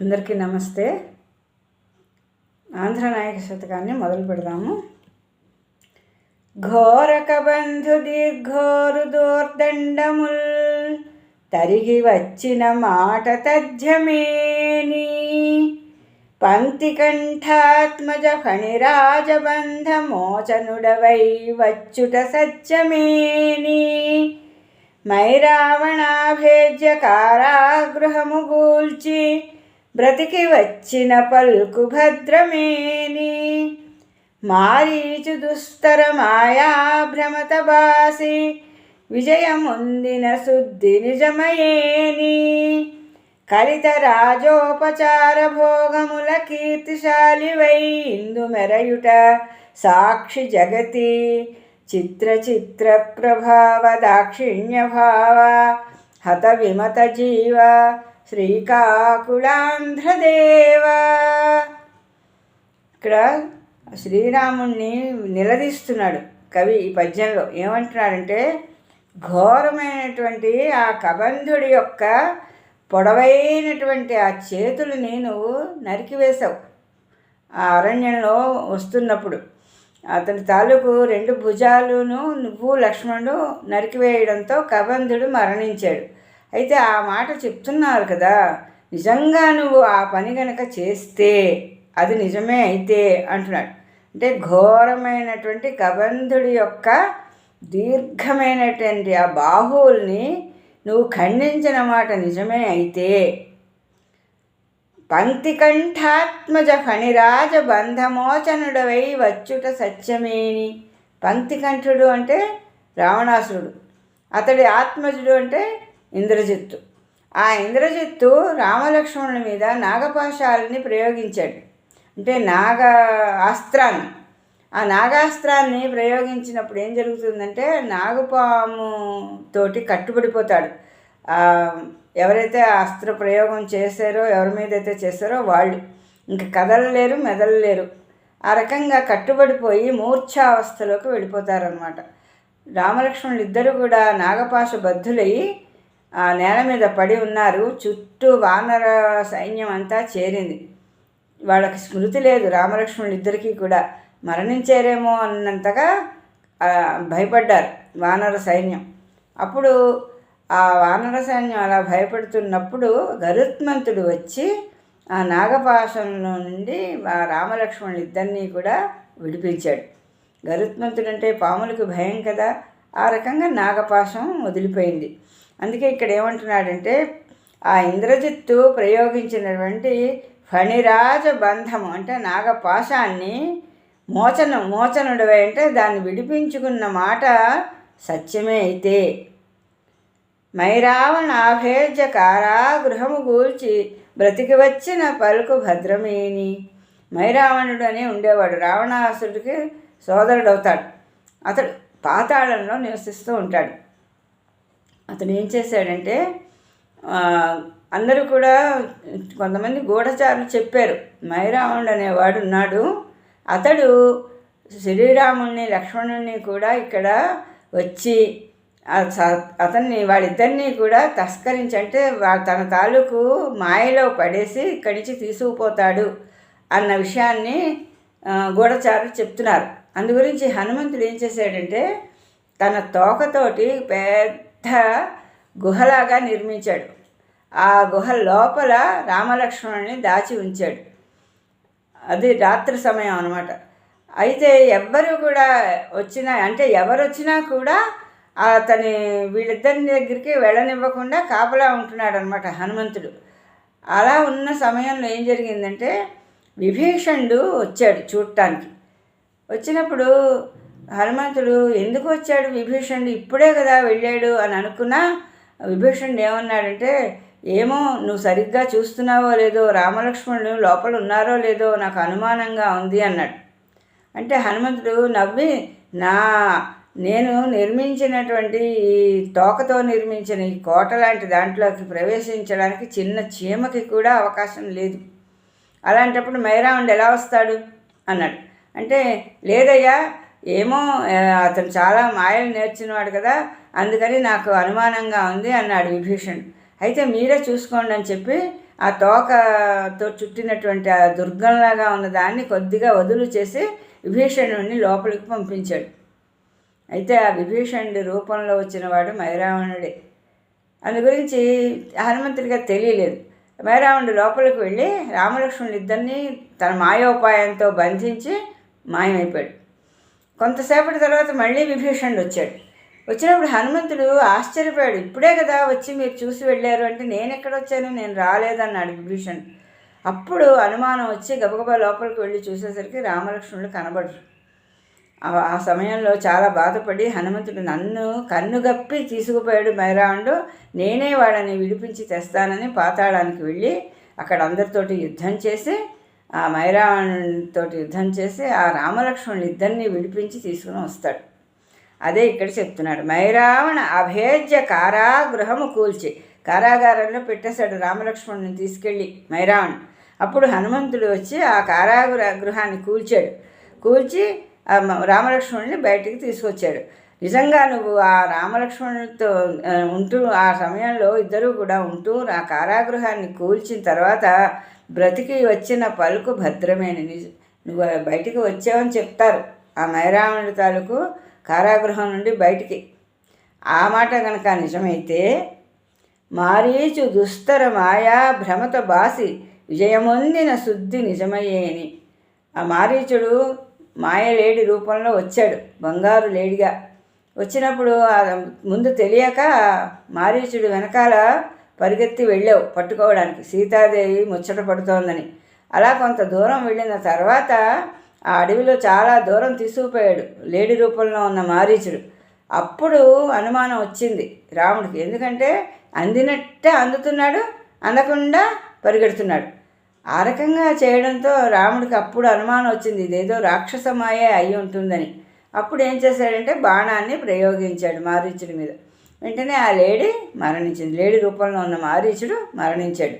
అందరికీ నమస్తే. ఆంధ్ర నాయక శతకాన్ని మొదలు పెడదాము. ఘోరక బంధు దీర్ఘోరు దోర్దండముల్ తరిగి వచ్చిన మాట తథ్యమేని. పంక్తి కంఠాత్మజ ఫణిరాజబంధ మోచనుడవై వచ్చుట సత్యమేని. మైరావణాభేజ్య కారాగృహము గూల్చి బ్రతికి వచ్చిన పల్కు భద్రమేని. మారీచు దుస్తర మాయా భ్రమత బాసి విజయముందిన శుద్ధి నిజమయేని. కలిత రాజోపచార భోగముల కీర్తిశాలివై ఇందు మెరయుట సాక్షి జగతి. చిత్ర చిత్ర ప్రభావ దాక్షిణ్య భావ హత విమత జీవ శ్రీకాకుళాంధ్రదేవ. ఇక్కడ శ్రీరాముణ్ణి నిలదీస్తున్నాడు కవి ఈ పద్యంలో. ఏమంటున్నాడంటే ఘోరమైనటువంటి ఆ కబంధుడి యొక్క పొడవైనటువంటి ఆ చేతులని నువ్వు నరికివేశావు ఆ అరణ్యంలో వస్తున్నప్పుడు. అతని తాలూకు రెండు భుజాలును నువ్వు లక్ష్మణుడు నరికివేయడంతో కబంధుడు మరణించాడు. అయితే ఆ మాట చెప్తున్నారు కదా నిజంగా నువ్వు ఆ పని కనుక చేస్తే అది నిజమే అయితే అంటున్నాడు. అంటే ఘోరమైనటువంటి కబంధుడి యొక్క దీర్ఘమైనటువంటి ఆ బాహువుల్ని నువ్వు ఖండించిన మాట నిజమే అయితే. పంక్తికంఠాత్మజ ఫణిరాజ బంధమోచనుడవై వచ్చుట సత్యమేని. పంక్తికంఠుడు అంటే రావణాసురుడు. అతడి ఆత్మజుడు అంటే ఇంద్రజిత్తు. ఆ ఇంద్రజిత్తు రామలక్ష్మణుల మీద నాగపాశాలని ప్రయోగించాడు. అంటే నాగ అస్త్రాన్ని ఆ నాగాస్త్రాన్ని ప్రయోగించినప్పుడు ఏం జరుగుతుందంటే నాగపాము తోటి కట్టుబడిపోతాడు. ఎవరైతే అస్త్ర ప్రయోగం చేశారో ఎవరి మీద అయితే చేశారో వాళ్ళు. ఇంక కదలలేరు మెదలలేరు ఆ రకంగా కట్టుబడిపోయి మూర్ఛావస్థలోకి వెళ్ళిపోతారనమాట రామలక్ష్మణులు ఇద్దరు కూడా నాగపాశ బద్ధులయ్యి ఆ నేల మీద పడి ఉన్నారు. చుట్టూ వానర సైన్యం అంతా చేరింది. వాళ్ళకి స్మృతి లేదు. రామలక్ష్మణులు ఇద్దరికీ కూడా మరణించారేమో అన్నంతగా భయపడ్డారు వానర సైన్యం. అప్పుడు ఆ వానర సైన్యం అలా భయపడుతున్నప్పుడు గరుత్మంతుడు వచ్చి ఆ నాగపాశంలో నుండి ఆ రామలక్ష్మణులు ఇద్దరినీ కూడా విడిపించాడు. గరుత్మంతుడు అంటే పాములకు భయం కదా. ఆ రకంగా నాగపాశం వదిలిపోయింది. అందుకే ఇక్కడ ఏమంటున్నాడంటే ఆ ఇంద్రజిత్తు ప్రయోగించినటువంటి ఫణిరాజ బంధము అంటే నాగపాశాన్ని మోచనం మోచనుడివై అంటే దాన్ని విడిపించుకున్న మాట సత్యమే అయితే. మైరావణాభేజ కారాగృహము గూల్చి బ్రతికి వచ్చిన పలుకు భద్రమేని. మైరావణుడు అని ఉండేవాడు. రావణాసుడికి సోదరుడు అవుతాడు అతడు పాతాళంలో నివసిస్తూ ఉంటాడు. అతను ఏం చేశాడంటే అందరూ కూడా కొంతమంది గూఢచారులు చెప్పారు మైరావణుడు అనేవాడు ఉన్నాడు. అతడు శ్రీరాముణ్ణి లక్ష్మణుణ్ణి కూడా ఇక్కడ వచ్చి అతన్ని వాళ్ళిద్దరినీ కూడా తస్కరించి అంటే తన తాలూకు మాయలో పడేసి ఇక్కడి నుంచి తీసుకుపోతాడు అన్న విషయాన్ని గూఢచారులు చెప్తున్నారు. అందు గురించి హనుమంతుడు ఏం చేశాడంటే తన తోకతోటి పెద్ద గుహలాగా నిర్మించాడు. ఆ గుహ లోపల రామలక్ష్మణుని దాచి ఉంచాడు. అది రాత్రి సమయం అనమాట అయితే ఎవ్వరు కూడా వచ్చినా అంటే ఎవరు వచ్చినా కూడా అతని వీళ్ళిద్దరి దగ్గరికి వెళ్ళనివ్వకుండా కాపలా ఉంటున్నాడు అనమాట హనుమంతుడు. అలా ఉన్న సమయంలో ఏం జరిగిందంటే విభీషణుడు వచ్చాడు చూడటానికి. వచ్చినప్పుడు హనుమంతుడు ఎందుకు వచ్చాడు? విభీషణుడు ఇప్పుడే కదా వెళ్ళాడు అని అనుకున్నా విభీషణుడు ఏమన్నాడంటే ఏమో నువ్వు సరిగ్గా చూస్తున్నావో లేదో రామలక్ష్మణుడు లోపల ఉన్నారో లేదో నాకు అనుమానంగా ఉంది అన్నాడు. అంటే హనుమంతుడు నవ్వి నా నేను నిర్మించినటువంటి ఈ తోకతో నిర్మించిన ఈ కోట లాంటి దాంట్లోకి ప్రవేశించడానికి చిన్న చీమకి కూడా అవకాశం లేదు. అలాంటప్పుడు మైరాముడు ఎలా వస్తాడు? అన్నాడు. అంటే లేదయ్యా ఏమో అతను చాలా మాయలు నేర్చినవాడు కదా అందుకని నాకు అనుమానంగా ఉంది అన్నాడు విభీషణ్. అయితే మీరే చూసుకోండి అని చెప్పి ఆ తోకతో చుట్టినటువంటి ఆ దుర్గంలాగా ఉన్న దాన్ని కొద్దిగా వదులు చేసి విభీషణుడిని లోపలికి పంపించాడు. అయితే ఆ విభీషణుడి రూపంలో వచ్చిన వాడు మైరావణుడే. అందు గురించి హనుమంతుడిగా తెలియలేదు. మైరావణుడు లోపలికి వెళ్ళి రామలక్ష్మణులు ఇద్దరిని తన మాయోపాయంతో బంధించి మాయమైపోయాడు. కొంతసేపటి తర్వాత మళ్ళీ విభీషణుడు వచ్చాడు. వచ్చినప్పుడు హనుమంతుడు ఆశ్చర్యపోయాడు. ఇప్పుడే కదా వచ్చి మీరు చూసి వెళ్ళారు అంటే నేను ఎక్కడ వచ్చాను? నేను రాలేదన్నాడు విభీషణ్. అప్పుడు అనుమానం వచ్చి గబగబా లోపలికి వెళ్ళి చూసేసరికి రామలక్ష్మణుడు కనబడరు. ఆ సమయంలో చాలా బాధపడి హనుమంతుడు నన్ను కన్నుగప్పి తీసుకుపోయాడు మైరాండు. నేనే వాడని విడిపించి తెస్తానని పాతాళానికి వెళ్ళి అక్కడ అందరితోటి యుద్ధం చేసి ఆ మైరావణుడితోటి యుద్ధం చేసి ఆ రామలక్ష్మణులు ఇద్దరిని విడిపించి తీసుకుని వస్తాడు. అదే ఇక్కడ చెప్తున్నాడు. మైరావణ అభేద్య కారాగృహము కూల్చి కారాగారంలో పెట్టేశాడు రామలక్ష్మణుని తీసుకెళ్ళి మైరావణ. అప్పుడు హనుమంతుడు వచ్చి ఆ కారాగృహ గృహాన్ని కూల్చాడు. కూల్చి రామలక్ష్మణుని బయటికి తీసుకొచ్చాడు. నిజంగా నువ్వు ఆ రామలక్ష్మణుడితో ఉంటూ ఆ సమయంలో ఇద్దరూ కూడా ఉంటూ ఆ కారాగృహాన్ని కూల్చిన తర్వాత బ్రతికి వచ్చిన పలుకు భద్రమేని. నువ్వు బయటికి వచ్చావని చెప్తారు. ఆ మైరావణుడి తాలూకు కారాగృహం నుండి బయటికి. ఆ మాట కనుక నిజమైతే మారీచు దుస్తర మాయా భ్రమత బాసి విజయమొందిన శుద్ధి నిజమయ్యేని. ఆ మారీచుడు మాయలేడి రూపంలో వచ్చాడు. బంగారు లేడిగా. వచ్చినప్పుడు ముందు తెలియక మారీచుడు వెనకాల పరిగెత్తి వెళ్ళావు పట్టుకోవడానికి. సీతాదేవి ముచ్చట పడుతోందని. అలా కొంత దూరం వెళ్ళిన తర్వాత ఆ అడవిలో చాలా దూరం తీసుకుపోయాడు లేడి రూపంలో ఉన్న మారీచుడు. అప్పుడు అనుమానం వచ్చింది రాముడికి. ఎందుకంటే అందినట్టే అందుతున్నాడు అందకుండా పరిగెడుతున్నాడు. ఆ రకంగా చేయడంతో రాముడికి అప్పుడు అనుమానం వచ్చింది. ఇదేదో రాక్షసమాయే అయి ఉంటుందని. అప్పుడు ఏం చేశాడంటే బాణాన్ని ప్రయోగించాడు మారీచుడి మీద. వెంటనే ఆ లేడీ మరణించింది. లేడీ రూపంలో ఉన్న మారీచుడు మరణించాడు.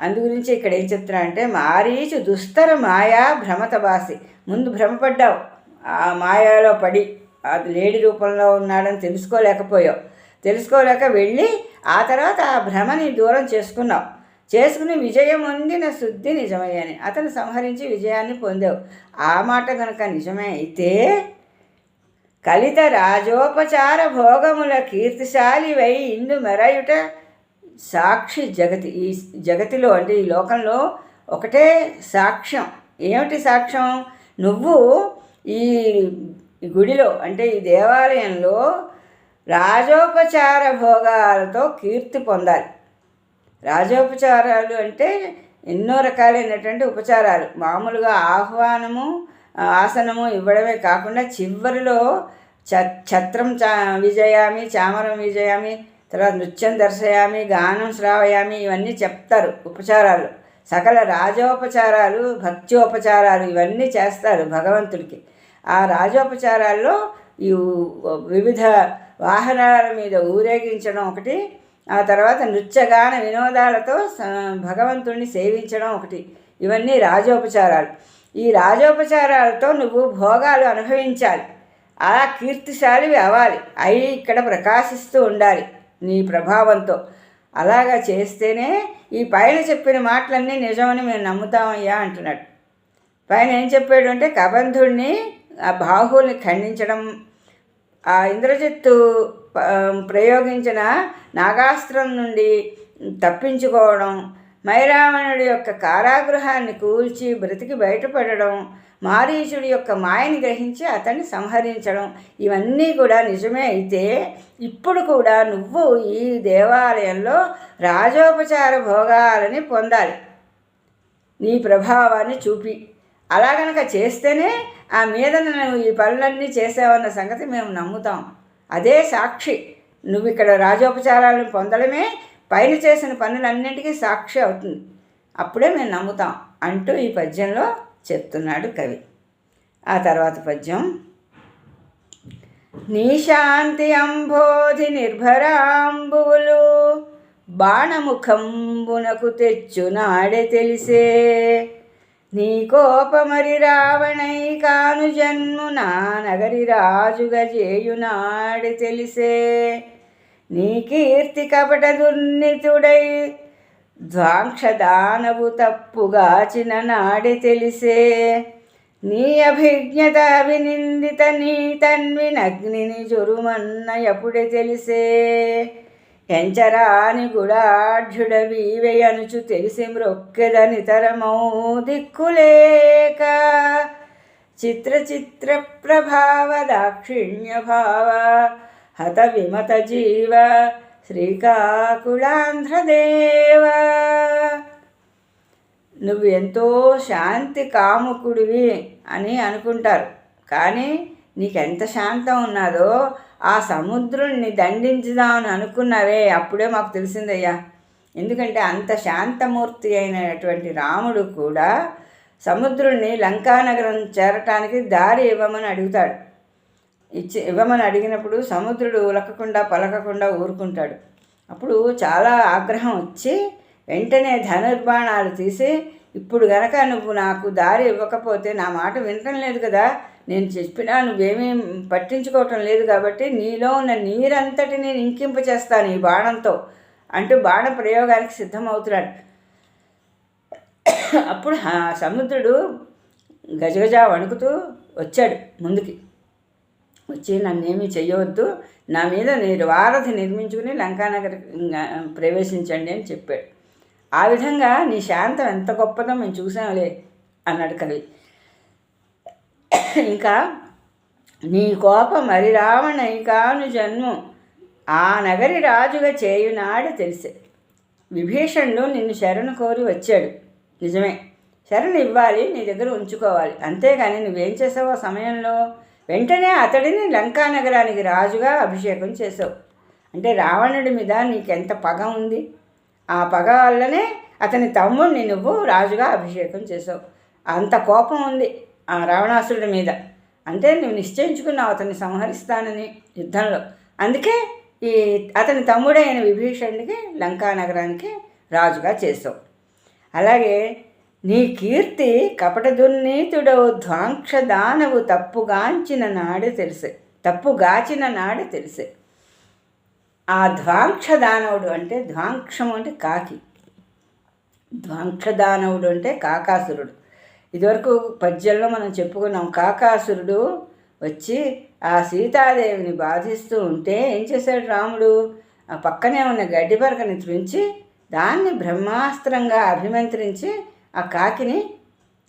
అందు గురించి ఇక్కడ ఏం చెప్తున్నా అంటే మారీచు దుస్తర మాయా భ్రమతబాసి. ముందు భ్రమపడ్డావు. ఆ మాయాలో పడి అది లేడీ రూపంలో ఉన్నాడని తెలుసుకోలేకపోయావు. తెలుసుకోలేక వెళ్ళి ఆ తర్వాత ఆ భ్రమని దూరం చేసుకున్నావు. చేసుకుని విజయం వండిన శుద్ధి నిజమయ్యని. అతను సంహరించి విజయాన్ని పొందావు. ఆ మాట కనుక నిజమే అయితే కలిత రాజోపచార భోగముల కీర్తిశాలి వై ఇందు మెరయుట సాక్షి జగతి. ఈ జగతిలో అంటే ఈ లోకంలో ఒకటే సాక్ష్యం. ఏమిటి సాక్ష్యం? నువ్వు ఈ గుడిలో అంటే ఈ దేవాలయంలో రాజోపచార భోగాలతో కీర్తి పొందాలి. రాజోపచారాలు అంటే ఎన్నో రకాలైనటువంటి ఉపచారాలు. మామూలుగా ఆహ్వానము ఆసనము ఇవ్వడమే కాకుండా చివరిలో చ ఛత్రం చా విజయామి చామరం విజయామి తర్వాత నృత్యం దర్శయామి గానం శ్రావయామి ఇవన్నీ చెప్తారు ఉపచారాలు. సకల రాజోపచారాలు భక్త్యోపచారాలు ఇవన్నీ చేస్తారు భగవంతుడికి. ఆ రాజోపచారాల్లో ఈ వివిధ వాహనాల మీద ఊరేగించడం ఒకటి ఆ తర్వాత నృత్యగాన వినోదాలతో భగవంతుడిని సేవించడం ఒకటి. ఇవన్నీ రాజోపచారాలు. ఈ రాజోపచారాలతో నువ్వు భోగాలు అనుభవించాలి. అలా కీర్తిశాలివి అవ్వాలి. అవి ఇక్కడ ప్రకాశిస్తూ ఉండాలి నీ ప్రభావంతో. అలాగా చేస్తేనే ఈ పైన చెప్పిన మాటలన్నీ నిజమని మేము నమ్ముతామయ్యా అంటున్నాడు. పైన ఏం చెప్పాడు అంటే కబంధుడిని ఆ బాహువుల్ని ఖండించడం ఆ ఇంద్రజిత్తు ప్రయోగించిన నాగాస్త్రం నుండి తప్పించుకోవడం మైరావణుడి యొక్క కారాగృహాన్ని కూల్చి బ్రతికి బయటపడడం మారీచుడి యొక్క మాయని గ్రహించి అతన్ని సంహరించడం ఇవన్నీ కూడా నిజమే. అయితే ఇప్పుడు కూడా నువ్వు ఈ దేవాలయంలో రాజోపచార భోగాలని పొందాలి. నీ ప్రభావాన్ని చూపి. అలా గనక చేస్తేనే ఆ మీద నువ్వు ఈ పనులన్నీ చేసావన్న సంగతి మేము నమ్ముతాం. అదే సాక్షి. నువ్వు ఇక్కడ రాజోపచారాలను పొందడమే పైన చేసిన పనులన్నింటికీ సాక్షి అవుతుంది. అప్పుడే మేము నమ్ముతాం అంటూ ఈ పద్యంలో చెప్తున్నాడు కవి. ఆ తర్వాత పద్యం. నీ శాంతి అంబోధి నిర్భరాంబువులు బాణముఖంబునకు తెచ్చునాడే తెలిసే. నీ కోపమరి రావణై కాను జన్ము నా నగరి రాజుగా చేయునాడే తెలిసే. నీ కీర్తి కపట దుర్నితుడై ధ్వాంక్షదానవు తప్పుగాచిన నాడి తెలిసే. నీ అభిజ్ఞత వినిందిత నీ తన్వినగ్నిని జురుమన్న ఎప్పుడే తెలిసే. ఎంచరాని గుడాఢ్యుడవీవెయనుచు తెలిసి మ్రొక్కెదనితరమౌ దిక్కులేక. చిత్ర చిత్ర ప్రభావ దాక్షిణ్య భావ హత విమత జీవ శ్రీకాకుళాంధ్రదేవ. నువ్వు ఎంతో శాంతి కాముకుడివి అని అనుకుంటారు. కానీ నీకెంత శాంతం ఉన్నదో ఆ సముద్రుణ్ణి దండించుదామని అనుకున్నావే అప్పుడే మాకు తెలిసిందయ్యా. ఎందుకంటే అంత శాంతమూర్తి అయినటువంటి రాముడు కూడా సముద్రుణ్ణి లంకానగరం చేరటానికి దారి ఇవ్వమని అడుగుతాడు. ఇచ్చి ఇవ్వమని అడిగినప్పుడు సముద్రుడు ఉలకకుండా పలకకుండా ఊరుకుంటాడు. అప్పుడు చాలా ఆగ్రహం వచ్చి వెంటనే ధనుర్బాణాలు తీసి ఇప్పుడు గనక నువ్వు నాకు దారి ఇవ్వకపోతే నా మాట వినటం లేదు కదా. నేను చెప్పినా నువ్వేమీ పట్టించుకోవటం లేదు కాబట్టి నీలో ఉన్న నీరంతటిని ఇంకింప చేస్తాను ఈ బాణంతో అంటూ బాణ ప్రయోగానికి సిద్ధమవుతున్నాడు. అప్పుడు సముద్రుడు గజగజ వణుకుతూ వచ్చాడు ముందుకి. వచ్చి నన్నేమీ చేయవద్దు నా మీద మీరు వారధి నిర్మించుకుని లంకానగర్ ప్రవేశించండి అని చెప్పాడు. ఆ విధంగా నీ శాంతం ఎంత గొప్పదో మేము చూసాంలే అన్నాడు కవి. ఇంకా నీ కోప మరి రావణైకాను జన్ము. ఆ నగరి రాజుగా చేయునాడు తెలిసే. విభీషణుడు నిన్ను శరణు కోరి వచ్చాడు. నిజమే. శరణు ఇవ్వాలి నీ దగ్గర ఉంచుకోవాలి. అంతేగాని నువ్వేం చేసావు సమయంలో వెంటనే అతడిని లంకా నగరానికి రాజుగా అభిషేకం చేసావు అంటే రావణుడి మీద నీకెంత పగ ఉంది? ఆ పగ వల్లనే అతని తమ్ముడిని నువ్వు రాజుగా అభిషేకం చేసావు అంత కోపం ఉంది ఆ రావణాసురుడి మీద. అంటే నువ్వు నిశ్చయించుకున్నావు అతన్ని సంహరిస్తానని యుద్ధంలో. అందుకే ఈ అతని తమ్ముడైన విభీషణుడికి లంకా నగరానికి రాజుగా చేసావు అలాగే నీ కీర్తి కపట దుర్నీతుడవు ధ్వాంక్ష దానవు తప్పుగాంచిన నాడు తెలిసే తప్పుగాచిన నాడు తెలిసే. ఆ ధ్వాంక్ష దానవుడు అంటే ధ్వాంక్షం అంటే కాకి. ధ్వాంక్ష దానవుడు అంటే కాకాసురుడు. ఇదివరకు పద్యంలో మనం చెప్పుకున్నాం కాకాసురుడు వచ్చి ఆ సీతాదేవిని బాధిస్తూ ఉంటే ఏం చేశాడు రాముడు? ఆ పక్కనే ఉన్న గడ్డి పరకని త్రుంచి దాన్ని బ్రహ్మాస్త్రంగా అభిమంత్రించి ఆ కాకిని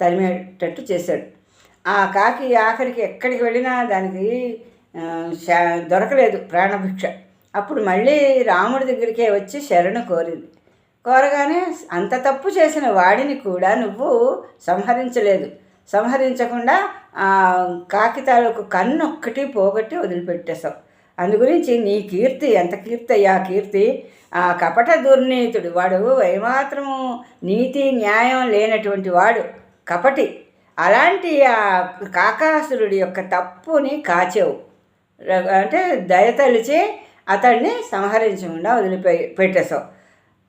తరిమేటట్టు చేశాడు. ఆ కాకి ఆఖరికి ఎక్కడికి వెళ్ళినా దానికి దొరకలేదు ప్రాణభిక్ష. అప్పుడు మళ్ళీ రాముడి దగ్గరికే వచ్చి శరణు కోరింది. కోరగానే అంత తప్పు చేసిన వాడిని కూడా నువ్వు సంహరించలేదు. సంహరించకుండా కాకితాలకు కన్ను ఒక్కటి పోగొట్టి వదిలిపెట్టేశావు. అందు గురించి నీ కీర్తి ఎంత కీర్తి అయ్యా కీర్తి? ఆ కపట దుర్నీతుడు వాడు ఏమాత్రము నీతి న్యాయం లేనటువంటి వాడు కపటి. అలాంటి ఆ కాకాసురుడి యొక్క తప్పుని కాచేవు. అంటే దయతలిచి అతడిని సంహరించకుండా వదిలిపె పెట్టేశావు.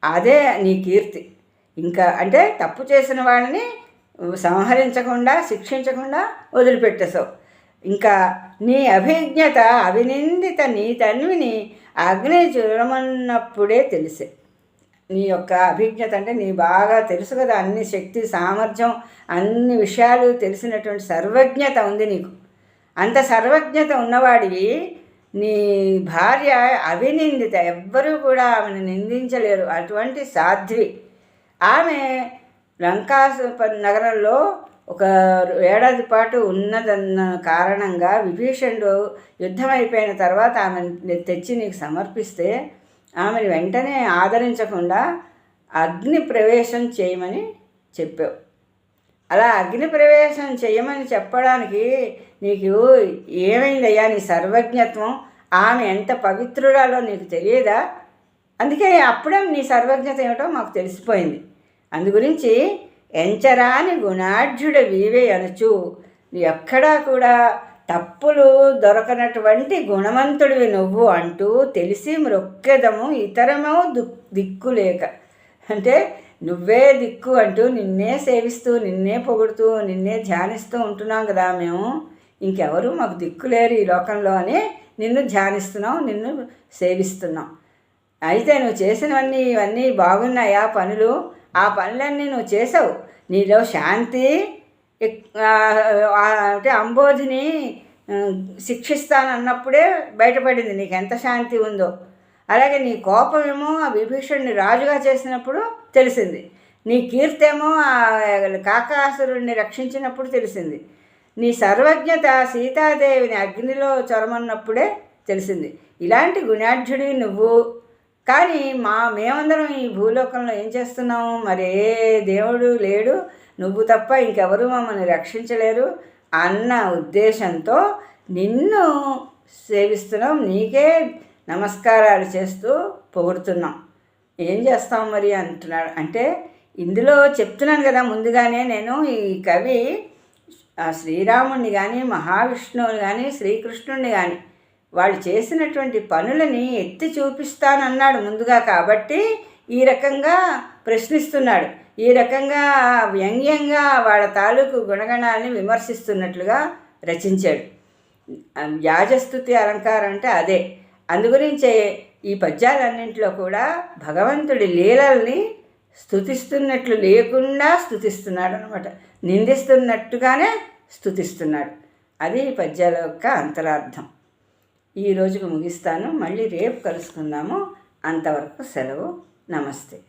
అదే నీ కీర్తి. ఇంకా అంటే తప్పు చేసిన వాళ్ళని సంహరించకుండా శిక్షించకుండా వదిలిపెట్టేశావు. ఇంకా నీ అభిజ్ఞత అవినిందిత నీ తన్విని అగ్ని చూడమన్నప్పుడే తెలిసే. నీ యొక్క అభిజ్ఞత అంటే నీ బాగా తెలుసు కదా అన్ని శక్తి సామర్థ్యం అన్ని విషయాలు తెలిసినటువంటి సర్వజ్ఞత ఉంది నీకు. అంత సర్వజ్ఞత ఉన్నవాడివి నీ భార్య అవినిందిత ఎవ్వరూ కూడా ఆమెను నిందించలేరు. అటువంటి సాధ్వి. ఆమె లంకా నగరంలో ఒక ఏడాది పాటు ఉన్నదన్న కారణంగా విభీషణుడు యుద్ధం అయిపోయిన తర్వాత ఆమెను తెచ్చి నీకు సమర్పిస్తే ఆమెను వెంటనే ఆదరించకుండా అగ్ని ప్రవేశం చేయమని చెప్పావు. అలా అగ్ని ప్రవేశం చేయమని చెప్పడానికి నీకు ఏమైందయ్యా నీ సర్వజ్ఞత్వం? ఆమె ఎంత పవిత్రురాలో నీకు తెలియదా? అందుకే అప్పుడే నీ సర్వజ్ఞత ఏమిటో మాకు తెలిసిపోయింది. అందు గురించి ఎంచరాని గుణాఢ్యుడ వీవే అనచు. ఎక్కడా కూడా తప్పులు దొరకనటువంటి గుణవంతుడివి నువ్వు అంటూ తెలిసి మ్రొక్కెదము ఇతరమో దిక్కు లేక. అంటే నువ్వే దిక్కు అంటూ నిన్నే సేవిస్తూ నిన్నే పొగుడుతూ నిన్నే ధ్యానిస్తూ ఉంటున్నాం కదా మేము. ఇంకెవరు మాకు దిక్కు లేరు ఈ లోకంలో అని నిన్ను ధ్యానిస్తున్నాం నిన్ను సేవిస్తున్నాం. అయితే నువ్వు చేసినవన్నీ ఇవన్నీ బాగున్నాయా పనులు? ఆ పనులన్నీ నువ్వు చేసావు. నీలో శాంతి అంటే అంబోధిని శిక్షిస్తానన్నప్పుడే బయటపడింది. నీకు ఎంత శాంతి ఉందో. అలాగే నీ కోపమేమో ఆ విభీషణుని రాజుగా చేసినప్పుడు తెలిసింది. నీ కీర్తేమో ఆ కాకాసురుణ్ణి రక్షించినప్పుడు తెలిసింది. నీ సర్వజ్ఞత సీతాదేవిని అగ్నిలో చొరమన్నప్పుడే తెలిసింది. ఇలాంటి గుణాఢ్యుడివి నువ్వు. కానీ మా మేమందరం ఈ భూలోకంలో ఏం చేస్తున్నాము? మరి ఏ దేవుడు లేడు. నువ్వు తప్ప ఇంకెవరు మమ్మల్ని రక్షించలేరు అన్న ఉద్దేశంతో నిన్ను సేవిస్తున్నాం. నీకే నమస్కారాలు చేస్తూ పొగుడుతున్నాం. ఏం చేస్తాం మరి అంటున్నాడు. అంటే ఇందులో చెప్తున్నాను కదా ముందుగానే నేను ఈ కవి శ్రీరాముణ్ణి కానీ మహావిష్ణువుని కానీ శ్రీకృష్ణుణ్ణి కానీ వాళ్ళు చేసినటువంటి పనులని ఎత్తి చూపిస్తానన్నాడు ముందుగా కాబట్టి ఈ రకంగా ప్రశ్నిస్తున్నాడు. ఈ రకంగా వ్యంగ్యంగా వాళ్ళ తాలూకు గుణగణాలని విమర్శిస్తున్నట్లుగా రచించాడు. యాజస్థుతి అలంకారం అంటే అదే. అందుగురించే ఈ పద్యాలన్నింటిలో కూడా భగవంతుడి లీలల్ని స్థుతిస్తున్నట్లు లేకుండా స్థుతిస్తున్నాడు అనమాట నిందిస్తున్నట్టుగానే స్థుతిస్తున్నాడు అది ఈ పద్యాల యొక్క అంతరార్థం. ఈ రోజుకు ముగిస్తాను. మళ్ళీ రేపు కలుసుకుందాము. అంతవరకు సెలవు. నమస్తే.